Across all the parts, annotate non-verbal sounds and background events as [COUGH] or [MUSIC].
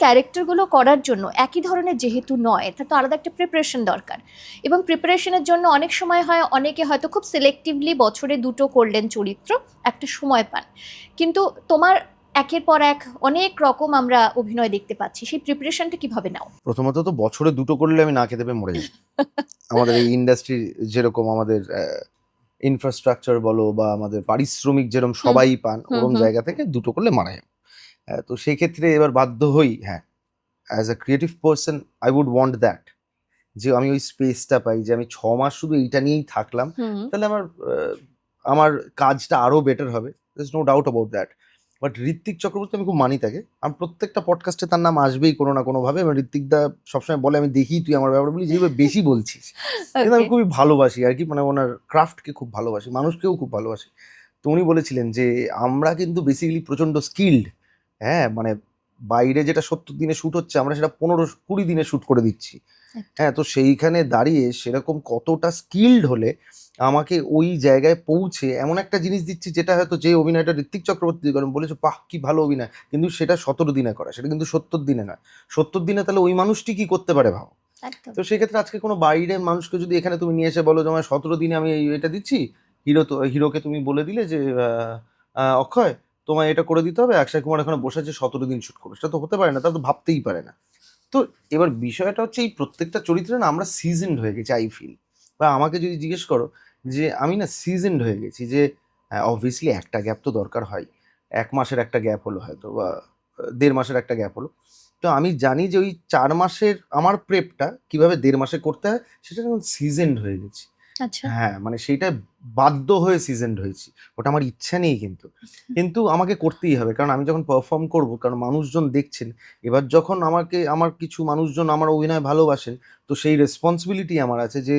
ক্যারেক্টারগুলো করার জন্য একই ধরনের যেহেতু নয় তা তো আলাদা একটা প্রিপারেশন দরকার। এবং প্রিপারেশনের জন্য অনেক সময় হয় অনেকে হয়তো খুব সিলেক্টিভলি বছরে দুটো করলেন চরিত্র একটা সময় পান। কিন্তু তোমার একের পর এক অনেক রকম আমরা অভিনয় দেখতে পাচ্ছি সেই প্রিপারেশনটা কীভাবে নাও? প্রথমত তো বছরে দুটো করলে আমি না খেতে পেয়ে মরে যাই। [LAUGHS] আমাদের এই ইন্ডাস্ট্রি যেরকম আমাদের ইনফ্রাস্ট্রাকচার বলো বা আমাদের পারিশ্রমিক যেরকম সবাই পান হুম। জায়গা থেকে দুটো করলে মারা যায়। তো সেই ক্ষেত্রে এবার বাধ্য হই হ্যাঁ as a creative person I would want that যে আমি ওই স্পেসটা পাই যে আমি ছ মাস শুধু এইটা নিয়েই থাকলাম তাহলে আমার আমার কাজটা আরও বেটার হবে is no doubt about that but Ritwik Chakraborty আমি খুব মানি তাকে আমি প্রত্যেকটা পডকাস্টে তার নাম আসবেই কোনো না কোনোভাবে এবং ঋত্বিক দা সবসময় বলে আমি দেখি তুই আমার ব্যাপারে বলি যেভাবে বেশি বলছিস। কিন্তু আমি খুবই ভালোবাসি আর কি মানে ওনার ক্রাফটকে খুব ভালোবাসি মানুষকেও খুব ভালোবাসি। তো উনি বলেছিলেন যে আমরা কিন্তু বেসিক্যালি প্রচণ্ড স্কিল্ড হ্যাঁ মানে বাইরে যেটা সত্তর দিনে শ্যুট হচ্ছে আমরা সেটা পনেরো কুড়ি দিনে শ্যুট করে দিচ্ছি। হ্যাঁ তো সেইখানে দাঁড়িয়ে সেরকম কতটা স্কিল্ড হলে আমাকে ওই জায়গায় পৌঁছে এমন একটা জিনিস দিচ্ছি যেটা হয়তো যে অভিনয়টা ঋত্বিক চক্রবর্তী করেন বলেছে পাহ কি ভালো অভিনয়। কিন্তু সেটা সতেরো দিনে করা সেটা কিন্তু সত্তর দিনে নয়। সত্তর দিনে তাহলে ওই মানুষটি কি করতে পারে ভাবো? তো সেক্ষেত্রে আজকে কোনো বাইরের মানুষকে যদি এখানে তুমি নিয়ে এসে বলো যে আমার সতেরো দিনে আমি এটা দিচ্ছি হিরো তো হিরোকে তুমি বলে দিলে যে অক্ষয় তোমায় এটা করে দিতে হবে, অক্ষয় কুমার এখানে বসে আছে, সতেরো দিন শুট করবে। সেটা তো হতে পারে না তা তো ভাবতেই পারে না। তো এবার বিষয়টা হচ্ছে, এই প্রত্যেকটা চরিত্রে না আমরা সিজনড হয়ে গেছি আই ফিল বা আমাকে যদি জিজ্ঞেস করো যে, আমি না সিজনড হয়ে গেছি যে অবভিয়াসলি একটা গ্যাপ তো দরকার হয়। এক মাসের একটা গ্যাপ হলো হয়তো, বা, দেড় মাসের একটা গ্যাপ হলো। তো আমি জানি যে ওই চার মাসের আমার প্রেপটা কীভাবে দেড় মাসে করতে হয়, সেটা এখন সিজনড হয়ে গেছি। হ্যাঁ মানে সেইটা বাধ্য হয়ে সিজনড হয়েছি। ওটা আমার ইচ্ছা নেই কিন্তু। কিন্তু আমাকে করতেই হবে। কারণ আমি যখন পারফর্ম করব কারণ মানুষজন দেখছেন এবার যখন আমাকে আমার কিছু মানুষজন আমার অভিনয় ভালোবাসেন তো সেই রেসপন্সিবিলিটি আমার আছে যে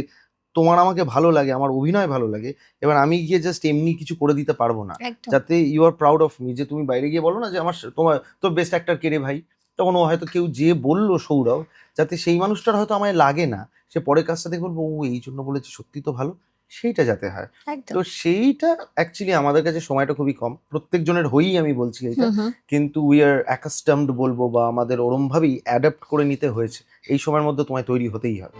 তোমার আমাকে ভালো লাগে আমার অভিনয় ভালো লাগে এবার আমি গিয়ে জাস্ট এমনি কিছু করে দিতে পারব না। যাতে you are proud of me যে তুমি বাইরে গিয়ে বলো না যে আমার তোমার তো বেস্ট অ্যাক্টর কে রে ভাই? তখন ও হয়তো কেউ যে বলল সৌরভ যাতে সেই মানুষটার হয়তো আমায় লাগে না। সে পরের কাজটা দেখে বলব ও এই জন্য বলেছে সত্যি তো ভালো। সেইটা যাতে হয়। তো সেইটা অ্যাকচুয়ালি আমাদের কাছে সময়টা খুবই কম। প্রত্যেকজনের হয়েই আমি বলছি এটা কিন্তু উই আর অ্যাকাস্টামড বলব বা আমাদের ওরমভাবেই অ্যাডাপ্ট করে নিতে হয়েছে। এই সময়ের মধ্যে তোমায় তৈরি হতেই হবে।